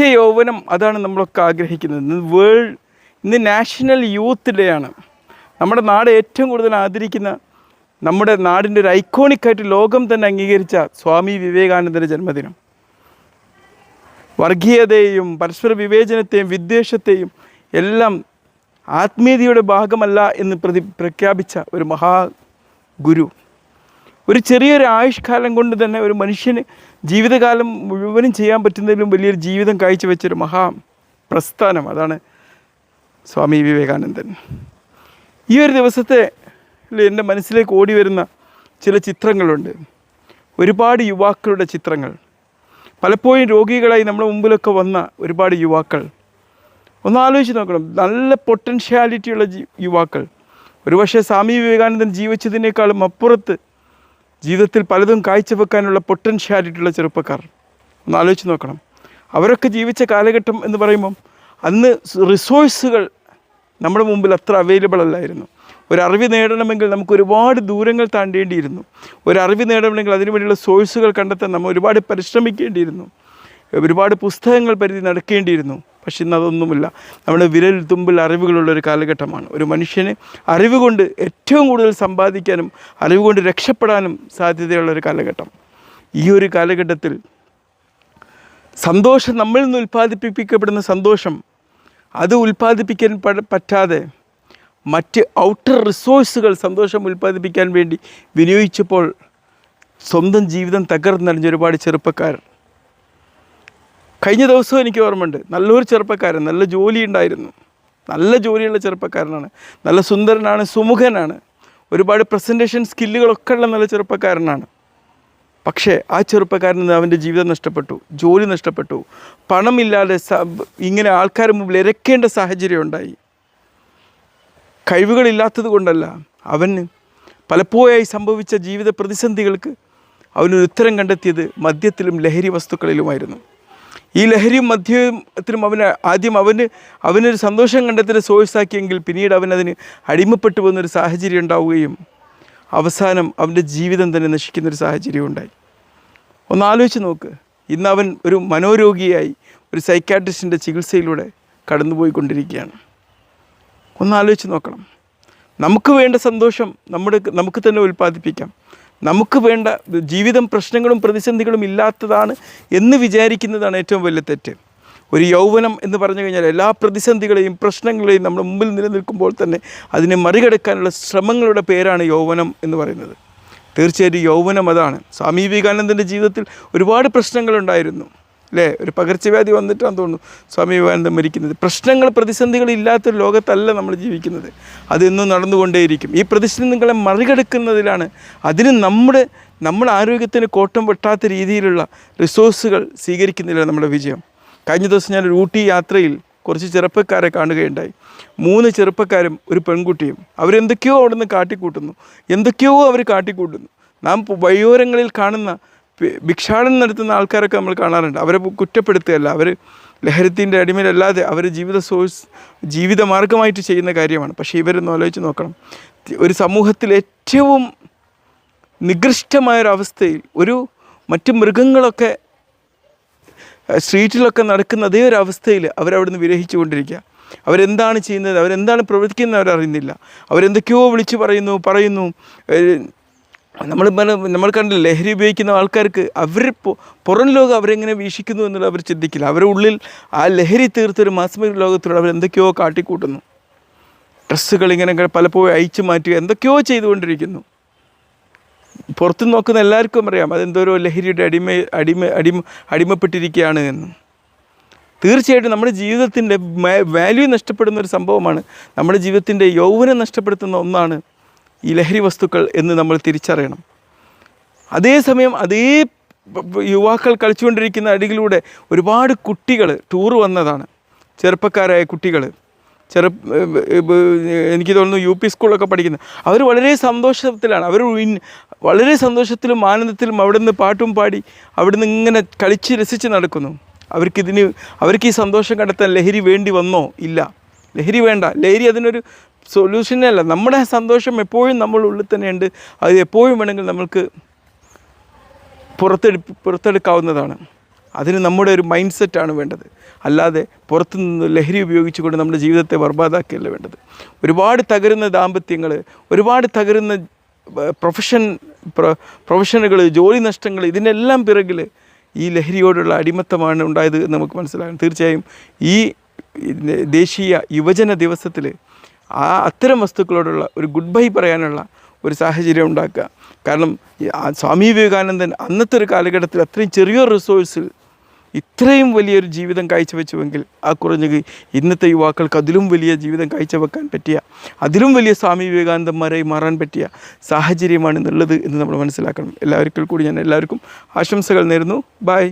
നിത്യ യൗവനം അതാണ് നമ്മളൊക്കെ ആഗ്രഹിക്കുന്നത്. ഇന്ന് വേൾഡ് ഇന്ന് നാഷണൽ യൂത്ത് ഡേ ആണ്. നമ്മുടെ നാട് ഏറ്റവും കൂടുതൽ ആദരിക്കുന്ന നമ്മുടെ നാടിന്റെ ഒരു ഐക്കോണിക്കായിട്ട് ലോകം തന്നെ അംഗീകരിച്ച സ്വാമി വിവേകാനന്ദന്റെ ജന്മദിനം. വർഗീയതയെയും പരസ്പര വിവേചനത്തെയും വിദ്വേഷത്തെയും എല്ലാം ആത്മീയതയുടെ ഭാഗമല്ല എന്ന് പ്രതി പ്രഖ്യാപിച്ച ഒരു മഹാ ഗുരു ഒരു ചെറിയൊരു ആയുഷ്കാലം കൊണ്ട് തന്നെ ഒരു മനുഷ്യന് ജീവിതകാലം മുഴുവനും ചെയ്യാൻ പറ്റുന്നതിലും വലിയൊരു ജീവിതം കാഴ്ചവെച്ചൊരു മഹാ പ്രസ്ഥാനം. അതാണ് സ്വാമി വിവേകാനന്ദൻ. ഈ ഒരു ദിവസത്തെ എന്റെ മനസ്സിലേക്ക് ഓടി വരുന്ന ചില ചിത്രങ്ങളുണ്ട്. ഒരുപാട് യുവാക്കളുടെ ചിത്രങ്ങൾ. പലപ്പോഴും രോഗികളായി നമ്മുടെ മുമ്പിലൊക്കെ വന്ന ഒരുപാട് യുവാക്കൾ. ഒന്ന് ആലോചിച്ച് നോക്കണം. നല്ല പൊട്ടൻഷ്യാലിറ്റിയുള്ള യുവാക്കൾ. ഒരുപക്ഷെ സ്വാമി വിവേകാനന്ദൻ ജീവിച്ചതിനേക്കാളും അപ്പുറത്ത് ജീവിതത്തിൽ പലതും കാഴ്ചവെക്കാനുള്ള പൊട്ടൻഷ്യാലിറ്റിയുള്ള ചെറുപ്പക്കാർ. ഒന്ന് ആലോചിച്ച് നോക്കണം. അവരൊക്കെ ജീവിച്ച കാലഘട്ടം എന്ന് പറയുമ്പം അന്ന് റിസോഴ്സുകൾ നമ്മുടെ മുമ്പിൽ അത്ര അവൈലബിൾ അല്ലായിരുന്നു. ഒരു അറിവ് നേടണമെങ്കിൽ നമുക്ക് ഒരുപാട് ദൂരങ്ങൾ താണ്ടേണ്ടിയിരുന്നു. ഒരു അറിവ് നേടണമെങ്കിൽ അതിനുവേണ്ടിയുള്ള സോഴ്സുകൾ കണ്ടെത്താൻ നമ്മൾ ഒരുപാട് പരിശ്രമിക്കേണ്ടിയിരുന്നു. ഒരുപാട് പുസ്തകങ്ങൾ പരിധി നടക്കേണ്ടിയിരുന്നു. പക്ഷെ ഇന്ന് അതൊന്നുമില്ല നമ്മുടെ വിരൽ തുമ്പിൽ അറിവുകളുള്ള ഒരു കാലഘട്ടമാണ്. ഒരു മനുഷ്യന് അറിവ് കൊണ്ട് ഏറ്റവും കൂടുതൽ സമ്പാദിക്കാനും അറിവ് കൊണ്ട് രക്ഷപ്പെടാനും സാധ്യതയുള്ള ഒരു കാലഘട്ടം. ഈ ഒരു കാലഘട്ടത്തിൽ സന്തോഷം നമ്മളിൽ നിന്ന് ഉൽപ്പാദിപ്പിക്കപ്പെടുന്ന സന്തോഷം അത് ഉൽപ്പാദിപ്പിക്കാൻ പറ്റാതെ മറ്റ് ഔട്ടർ റിസോഴ്സുകൾ സന്തോഷം ഉൽപ്പാദിപ്പിക്കാൻ വേണ്ടി വിനിയോഗിച്ചപ്പോൾ സ്വന്തം ജീവിതം തകർന്നറിഞ്ഞ ഒരുപാട് ചെറുപ്പക്കാർ കഴിഞ്ഞ ദിവസം എനിക്ക് ഓർമ്മയുണ്ട്. നല്ലൊരു ചെറുപ്പക്കാരൻ നല്ല ജോലി ഉണ്ടായിരുന്നു. നല്ല ജോലിയുള്ള ചെറുപ്പക്കാരനാണ്. നല്ല സുന്ദരനാണ് സുമുഖനാണ്. ഒരുപാട് പ്രസന്റേഷൻ സ്കില്ലുകളൊക്കെ ഉള്ള നല്ല ചെറുപ്പക്കാരനാണ്. പക്ഷേ ആ ചെറുപ്പക്കാരന് ഇന്ന് അവന്റെ ജീവിതം നഷ്ടപ്പെട്ടു ജോലി നഷ്ടപ്പെട്ടു. പണമില്ലാതെ ഇങ്ങനെ ആൾക്കാർ മുമ്പിൽ ഇരക്കേണ്ട സാഹചര്യം ഉണ്ടായി. കഴിവുകളില്ലാത്തത് കൊണ്ടല്ല അവന് പലപ്പോഴായി സംഭവിച്ച ജീവിത പ്രതിസന്ധികൾക്ക് അവനൊരു ഉത്തരം കണ്ടെത്തിയത് മദ്യത്തിലും ലഹരി വസ്തുക്കളിലുമായിരുന്നു. ഈ ലഹരിയും മദ്യത്തിനും അവന് ആദ്യം അവന് അവനൊരു സന്തോഷം കണ്ടെത്തിന് സോഴ്സാക്കിയെങ്കിൽ പിന്നീട് അവനതിന് അടിമപ്പെട്ടു പോകുന്നൊരു സാഹചര്യം ഉണ്ടാവുകയും അവസാനം അവന്റെ ജീവിതം തന്നെ നശിക്കുന്നൊരു സാഹചര്യം ഉണ്ടായി. ഒന്ന് ആലോചിച്ച് നോക്ക്. ഇന്ന് അവൻ ഒരു മനോരോഗിയായി ഒരു സൈക്കാട്രിസ്റ്റിന്റെ ചികിത്സയിലൂടെ കടന്നുപോയിക്കൊണ്ടിരിക്കുകയാണ്. ഒന്ന് ആലോചിച്ച് നോക്കണം. നമുക്ക് വേണ്ട സന്തോഷം നമ്മുടെ നമുക്ക് തന്നെ ഉൽപ്പാദിപ്പിക്കാം. നമുക്ക് വേണ്ട ജീവിതം പ്രശ്നങ്ങളും പ്രതിസന്ധികളും ഇല്ലാത്തതാണ് എന്ന് വിചാരിക്കുന്നതാണ് ഏറ്റവും വലിയ തെറ്റ്. ഒരു യൗവനം എന്ന് പറഞ്ഞു കഴിഞ്ഞാൽ എല്ലാ പ്രതിസന്ധികളെയും പ്രശ്നങ്ങളെയും നമ്മുടെ മുമ്പിൽ നിലനിൽക്കുമ്പോൾ തന്നെ അതിനെ മറികടക്കാനുള്ള ശ്രമങ്ങളുടെ പേരാണ് യൗവനം എന്ന് പറയുന്നത്. തീർച്ചയായിട്ടും യൗവനം അതാണ്. സ്വാമി വിവേകാനന്ദന്റെ ജീവിതത്തിൽ ഒരുപാട് പ്രശ്നങ്ങളുണ്ടായിരുന്നു. അല്ലേ ഒരു പകർച്ചവ്യാധി വന്നിട്ടാന്ന് തോന്നുന്നു സ്വാമി വിവേകാനന്ദൻ മരിക്കുന്നത്. പ്രശ്നങ്ങൾ പ്രതിസന്ധികൾ ഇല്ലാത്തൊരു ലോകത്തല്ല നമ്മൾ ജീവിക്കുന്നത്. അതെന്നും നടന്നുകൊണ്ടേയിരിക്കും. ഈ പ്രതിസന്ധികളെ മറികടക്കുന്നതിലാണ്. അതിന് നമ്മുടെ നമ്മുടെ ആരോഗ്യത്തിന് കോട്ടം വെട്ടാത്ത രീതിയിലുള്ള റിസോഴ്സുകൾ സ്വീകരിക്കുന്നതിലാണ് നമ്മുടെ വിജയം. കഴിഞ്ഞ ദിവസം ഞാൻ ഊട്ടി യാത്രയിൽ കുറച്ച് ചെറുപ്പക്കാരെ കാണുകയുണ്ടായി. മൂന്ന് ചെറുപ്പക്കാരും ഒരു പെൺകുട്ടിയും. അവരെന്തൊക്കെയോ അവിടെ നിന്ന് കാട്ടിക്കൂട്ടുന്നു. എന്തൊക്കെയോ അവർ കാട്ടിക്കൂട്ടുന്നു. നാം വയോരങ്ങളിൽ കാണുന്ന ഭിക്ഷാടനം നടത്തുന്ന ആൾക്കാരൊക്കെ നമ്മൾ കാണാറുണ്ട്. അവരെ കുറ്റപ്പെടുത്തുകയല്ല. അവർ ലഹരത്തിന്റെ അടിമയിലല്ലാതെ അവർ ജീവിത സോഴ്സ് ജീവിത മാർഗമായിട്ട് ചെയ്യുന്ന കാര്യമാണ്. പക്ഷേ ഇവരൊന്ന് ആലോചിച്ച് നോക്കണം. ഒരു സമൂഹത്തിൽ ഏറ്റവും നികൃഷ്ടമായൊരവസ്ഥയിൽ ഒരു മറ്റ് മൃഗങ്ങളൊക്കെ സ്ട്രീറ്റിലൊക്കെ നടക്കുന്ന അതേ ഒരു അവസ്ഥയിൽ അവരവിടുന്ന് വിരഹിച്ചു കൊണ്ടിരിക്കുക. അവരെന്താണ് ചെയ്യുന്നത്? അവരെന്താണ് പ്രവർത്തിക്കുന്നത് അവരറിയുന്നില്ല. അവരെന്തൊക്കെയോ വിളിച്ചു പറയുന്നു പറയുന്നു. നമ്മൾ നമ്മൾ കണ്ടില്ല ലഹരി ഉപയോഗിക്കുന്ന ആൾക്കാർക്ക് അവർ പുറം ലോകം അവരെങ്ങനെ വീക്ഷിക്കുന്നു എന്നുള്ളത് അവർ ചിന്തിക്കില്ല. അവരുടെ ഉള്ളിൽ ആ ലഹരി തീർത്തൊരു മാസ്മരിക ലോകത്തിലൂടെ അവർ എന്തൊക്കെയോ കാട്ടിക്കൂട്ടുന്നു. ഡ്രസ്സുകൾ ഇങ്ങനെ പലപ്പോഴും അയച്ചു മാറ്റുക എന്തൊക്കെയോ ചെയ്തുകൊണ്ടിരിക്കുന്നു. പുറത്തു നോക്കുന്ന എല്ലാവർക്കും അറിയാം അതെന്തോരോ ലഹരിയുടെ അടിമ അടിമ അടിമ അടിമപ്പെട്ടിരിക്കുകയാണ് എന്ന്. തീർച്ചയായിട്ടും നമ്മുടെ ജീവിതത്തിന്റെ വാല്യൂ നഷ്ടപ്പെടുന്ന ഒരു സംഭവമാണ്. നമ്മുടെ ജീവിതത്തിന്റെ യൗവനം നഷ്ടപ്പെടുത്തുന്ന ഒന്നാണ് ഈ ലഹരി വസ്തുക്കൾ എന്ന് നമ്മൾ തിരിച്ചറിയണം. അതേസമയം അതേ യുവാക്കൾ കളിച്ചുകൊണ്ടിരിക്കുന്ന അടികളിലൂടെ ഒരുപാട് കുട്ടികൾ ടൂർ വന്നതാണ്. ചെറുപ്പക്കാരായ കുട്ടികൾ ചെറു എനിക്ക് തോന്നുന്നു യു പി സ്കൂളൊക്കെ പഠിക്കുന്ന. അവർ വളരെ സന്തോഷത്തിലാണ്. അവർ വളരെ സന്തോഷത്തിലും ആനന്ദത്തിലും അവിടെ നിന്ന് പാട്ടും പാടി അവിടെ നിന്ന് ഇങ്ങനെ കളിച്ച് രസിച്ച് നടക്കുന്നു. അവർക്കിതിന് അവർക്ക് ഈ സന്തോഷം കണ്ടെത്താൻ ലഹരി വേണ്ടി വന്നോ? ഇല്ല. ലഹരി വേണ്ട. ലഹരി അതിനൊരു സൊല്യൂഷനേ അല്ല നമ്മുടെ സന്തോഷം എപ്പോഴും നമ്മൾ ഉള്ളിൽ തന്നെയുണ്ട്. അത് എപ്പോഴും വേണമെങ്കിൽ നമ്മൾക്ക് പുറത്തെടു പുറത്തെടുക്കാവുന്നതാണ്. അതിന് നമ്മുടെ ഒരു മൈൻഡ് സെറ്റാണ് വേണ്ടത്. അല്ലാതെ പുറത്തുനിന്ന് ലഹരി ഉപയോഗിച്ചുകൊണ്ട് നമ്മുടെ ജീവിതത്തെ ബർബാദാക്കിയല്ല വേണ്ടത്. ഒരുപാട് തകരുന്ന ദാമ്പത്യങ്ങൾ ഒരുപാട് തകരുന്ന പ്രൊഫഷൻ പ്രൊ പ്രൊഫഷനുകൾ ജോലി നഷ്ടങ്ങൾ ഇതിനെല്ലാം പിറകിൽ ഈ ലഹരിയോടുള്ള അടിമത്തമാണ് ഉണ്ടായത് എന്ന് നമുക്ക് മനസ്സിലാകും. തീർച്ചയായും ഈ ദേശീയ യുവജന ദിവസത്തിൽ ആ അത്തരം വസ്തുക്കളോടുള്ള ഒരു ഗുഡ് ബൈ പറയാനുള്ള ഒരു സാഹചര്യം ഉണ്ടാക്കുക. കാരണം സ്വാമി വിവേകാനന്ദൻ അന്നത്തെ ഒരു കാലഘട്ടത്തിൽ അത്രയും ചെറിയൊരു റിസോഴ്സിൽ ഇത്രയും വലിയൊരു ജീവിതം കാഴ്ചവെച്ചുവെങ്കിൽ ആ കുറഞ്ഞത് ഇന്നത്തെ യുവാക്കൾക്ക് അതിലും വലിയ ജീവിതം കാഴ്ചവെക്കാൻ പറ്റിയ അതിലും വലിയ സ്വാമി വിവേകാനന്ദന്മാരായി മാറാൻ പറ്റിയ സാഹചര്യമാണ് എന്നുള്ളത് എന്ന് നമ്മൾ മനസ്സിലാക്കണം. എല്ലാവർക്കും കൂടി ഞാൻ എല്ലാവർക്കും ആശംസകൾ നേരുന്നു. ബായ്